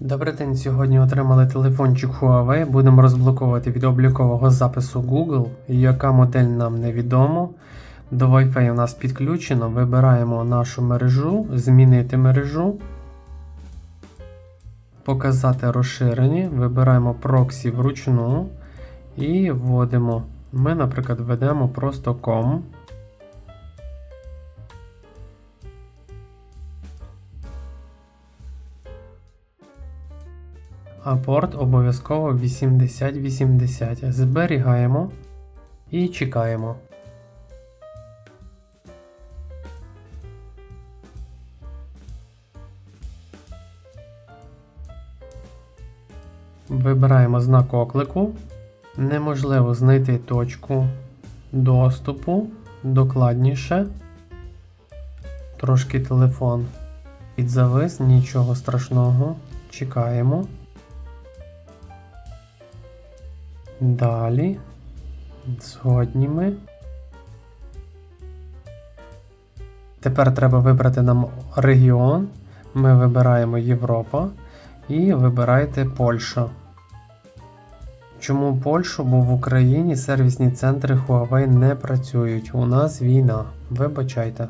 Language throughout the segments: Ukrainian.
Добрий день. Сьогодні отримали телефончик Huawei. Будемо розблоковувати від облікового запису Google. Яка модель нам невідомо. До Wi-Fi у нас підключено. Вибираємо нашу мережу, змінити мережу. Показати розширені. Вибираємо проксі вручну і вводимо. Ми, наприклад, введемо просто com. А порт обов'язково 8080. Зберігаємо і чекаємо. Вибираємо знак оклику. Неможливо знайти точку доступу докладніше. Трошки телефон підзавис, нічого страшного. Чекаємо. Далі. Згодні ми. Тепер треба вибрати нам регіон. Ми вибираємо Європа і вибирайте Польща. Чому Польщу? Бо в Україні сервісні центри Huawei не працюють. У нас війна. Вибачайте.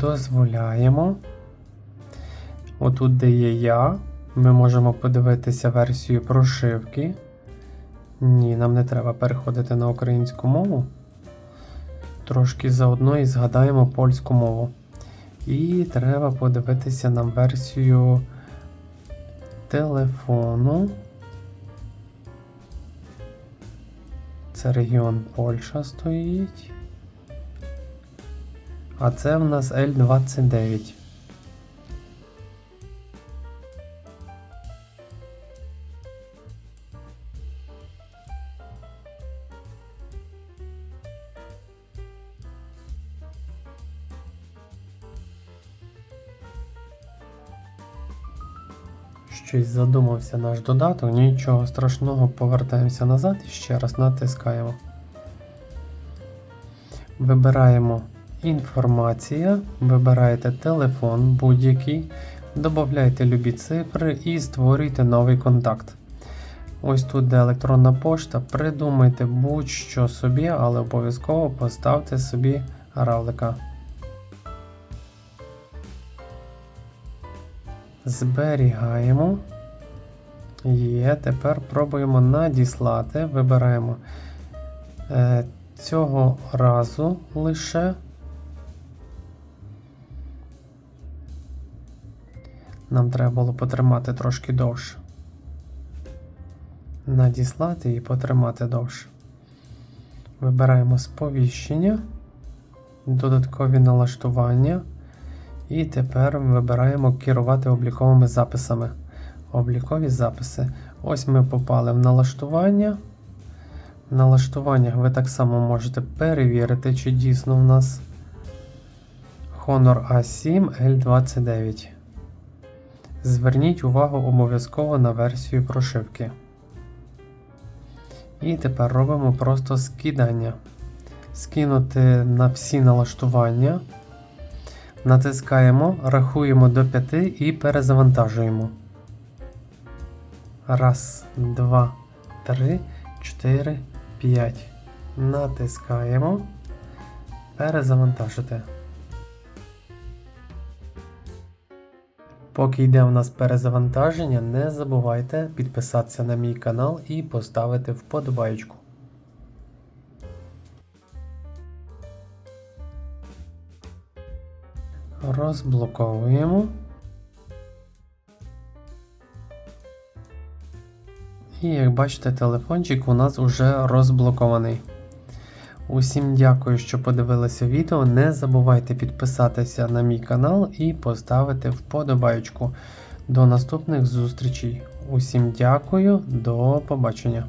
Дозволяємо. Отут, де є я, ми можемо подивитися версію прошивки. Ні, нам не треба переходити на українську мову. Трошки заодно і згадаємо польську мову. І треба подивитися нам версію телефону. Це регіон Польща стоїть. А це в нас L29. Щось задумався наш додаток, нічого страшного, повертаємося назад і ще раз натискаємо. Вибираємо Інформація. Вибираєте телефон будь-який, додайте любі цифри і створюйте новий контакт. Ось тут де електронна пошта. Придумайте будь-що собі, але обов'язково поставте собі равлика. Зберігаємо. Є, тепер пробуємо надіслати. Вибираємо е, цього разу лише. Нам треба було потримати трошки довше. Надіслати і потримати довше. Вибираємо сповіщення, додаткові налаштування. І тепер вибираємо керувати обліковими записами. Облікові записи. Ось ми попали в налаштування. В налаштуваннях ви так само можете перевірити, чи дійсно в нас Honor A7 L29. Зверніть увагу обов'язково на версію прошивки. І тепер робимо просто скидання. Скинути на всі налаштування. Натискаємо, рахуємо до 5 і перезавантажуємо. Раз, два, три, чотири, п'ять. Натискаємо. Перезавантажити. Поки йде у нас перезавантаження, не забувайте підписатися на мій канал і поставити вподобайку. Розблоковуємо. І як бачите, телефончик у нас уже розблокований. Усім дякую, що подивилися відео. Не забувайте підписатися на мій канал і поставити вподобайку. До наступних зустрічей. Усім дякую, до побачення.